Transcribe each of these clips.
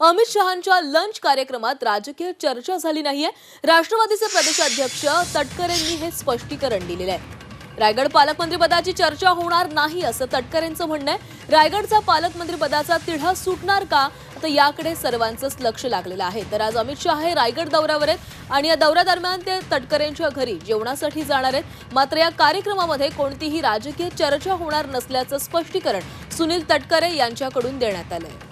Amit शहांच्या lunch कार्यक्रमात राजकीय चर्चा झाली नाहीये. राष्ट्रवादीचे प्रदेशाध्यक्ष तटकरेंनी हे स्पष्टीकरण दिलेलं आहे. रायगड पालकमंत्रीपदाची चर्चा होणार नाही असं तटकरेंचं म्हणणं आहे. रायगडचा पालकमंत्रीपदाचा तिढा सुटणार का? आता याकडे सर्वांचंच लक्ष लागलेलं आहे. तर आज अमित शहा हे रायगड दौऱ्यावर आहेत आणि या दौऱ्यादरम्यान ते तटकरेंच्या घरी जेवणासाठी जाणार आहेत. मात्र या कार्यक्रमामध्ये कोणतीही राजकीय चर्चा होणार नसल्याचं स्पष्टीकरण सुनील तटकरे यांच्याकडून देण्यात आलं आहे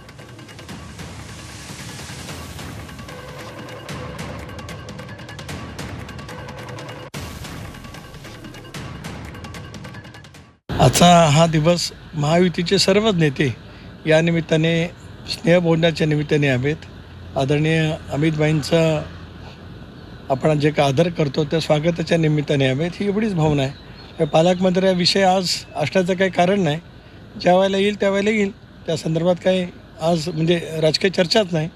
आजचा हा दिवस महायुतीचे सर्वच नेते या निमित्ताने स्नेहभोजनाच्या निमित्ताने हवेत आदरणीय अमितबाईंचा आपण जे का आदर करतो त्या स्वागताच्या निमित्ताने हवेत ही एवढीच भावना आहे. पालकमंत्र्याविषयी आज असण्याचं काही कारण नाही. ज्या वेळेला येईल त्यावेळेला येईल. त्या संदर्भात काही आज म्हणजे राजकीय चर्चाच नाही.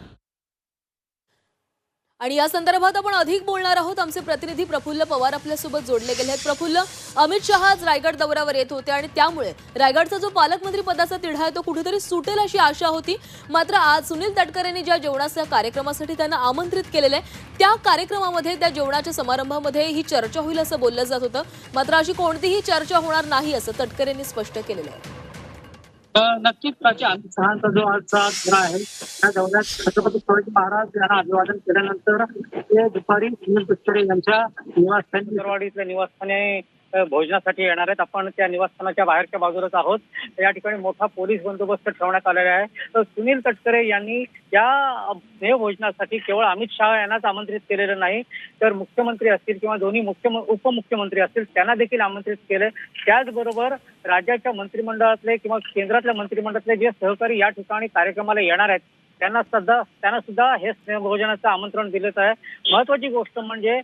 आणि या संदर्भात आपण अधिक बोलणार आहोत. आमचे प्रतिनिधी प्रफुल्ल पवार आपल्यासोबत जोडले गेले आहेत. प्रफुल्ल अमित शहा आज रायगड दौऱ्यावर येत होते आणि त्यामुळे रायगडचा जो पालकमंत्री पदाचा तिढा आहे तो कुठेतरी सुटेल अशी आशा होती. मात्र आज सुनील तटकरेंनी ज्या जेवणाच्या कार्यक्रमासाठी त्यांना आमंत्रित केलेलं आहे त्या कार्यक्रमामध्ये त्या जेवणाच्या समारंभामध्ये ही चर्चा होईल असं बोललं जात होतं. मात्र अशी कोणतीही चर्चा होणार नाही असं तटकरेंनी स्पष्ट केलेलं आहे. नक्कीच प्राची अमित शहाचा जो आजचा दौरा आहे त्या दौऱ्यात छत्रपती शिवाजी महाराज यांना अभिवादन केल्यानंतर ते दुपारी सुनील तटकरे यांच्या निवासस्थानी दरवाडीतल्या निवासस्थानी भोजनासाठी येणार आहेत. आपण त्या निवासस्थानाच्या बाहेरच्या बाजूलाच आहोत. या ठिकाणी मोठा पोलीस बंदोबस्त ठेवण्यात आलेला आहे. तर सुनील तटकरे यांनी या स्नेहभोजनासाठी केवळ अमित शहा यांनाच आमंत्रित केलेलं नाही तर मुख्यमंत्री असतील किंवा दोन्ही मुख्य उपमुख्यमंत्री असतील त्यांना देखील आमंत्रित केलं. त्याचबरोबर राज्याच्या मंत्रिमंडळातले किंवा केंद्रातल्या मंत्रिमंडळातले जे सहकारी या ठिकाणी कार्यक्रमाला येणार आहेत त्यांना सुद्धा त्यांना सुद्धा हे स्नेहभोजनाचं आमंत्रण दिलेलं आहे. महत्वाची गोष्ट म्हणजे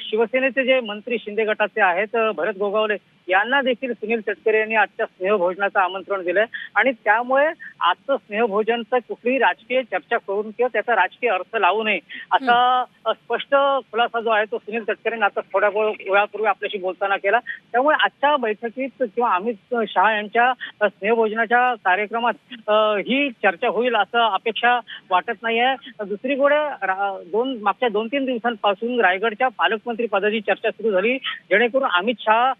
शिवसेनेचे जे मंत्री शिंदे गटाचे आहेत भरत गोगावले यांना देखील सुनील तटकरे यांनी आजच्या स्नेहभोजनाचं आमंत्रण दिलंय. आणि त्यामुळे आजचं स्नेहभोजनचं कुठलीही राजकीय चर्चा करून किंवा त्याचा राजकीय अर्थ लावू नये असा स्पष्ट खुलासा जो आहे तो सुनील तटकरेंनी आता थोड्या वेळ- वेळापूर्वी आपल्याशी बोलताना केला. त्यामुळे आजच्या बैठकीत किंवा अमित शहा यांच्या स्नेहभोजनाच्या कार्यक्रमात ही चर्चा होईल असं अपेक्षा वाटत नाहीये. दुसरीकडे रा- दोन मागच्या दोन तीन दिवसांपासून रायगडच्या पालकमंत्री पदाची चर्चा सुरू झाली. जेणेकरून अमित शहा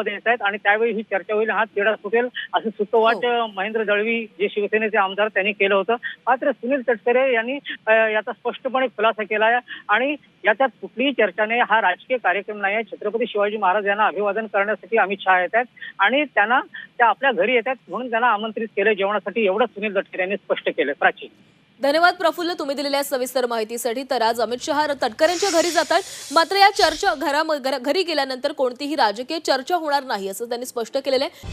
रायगडमध्ये येत आहेत आणि त्यावेळी ही चर्चा होईल हा तिढा सुटेल असं सुतोवाच महेंद्र दळवी जे शिवसेनेचे आमदार त्यांनी केलं होतं. मात्र सुनील तटकरे यांनी याचा स्पष्टपणे खुलासा केला आहे आणि याच्यात कुठलीही चर्चा नाही हा राजकीय कार्यक्रम नाही आहे. छत्रपती शिवाजी महाराज यांना अभिवादन करण्यासाठी अमित शहा येत आहेत आणि त्यांना त्या आपल्या घरी येतात म्हणून त्यांना आमंत्रित केलं जेवणासाठी. एवढंच सुनील तटकरे यांनी स्पष्ट केलं प्राची धन्यवाद प्रफुल्ल तुम्ही दिलेल्या सविस्तर माहितीसाठी. तर आज अमित शहा तटकरेंच्या घरी जातात. मात्र या चर्चा घरा घरी गेल्यानंतर कोणतीही राजकीय चर्चा होणार नाही असं त्यांनी स्पष्ट केलेलं आहे.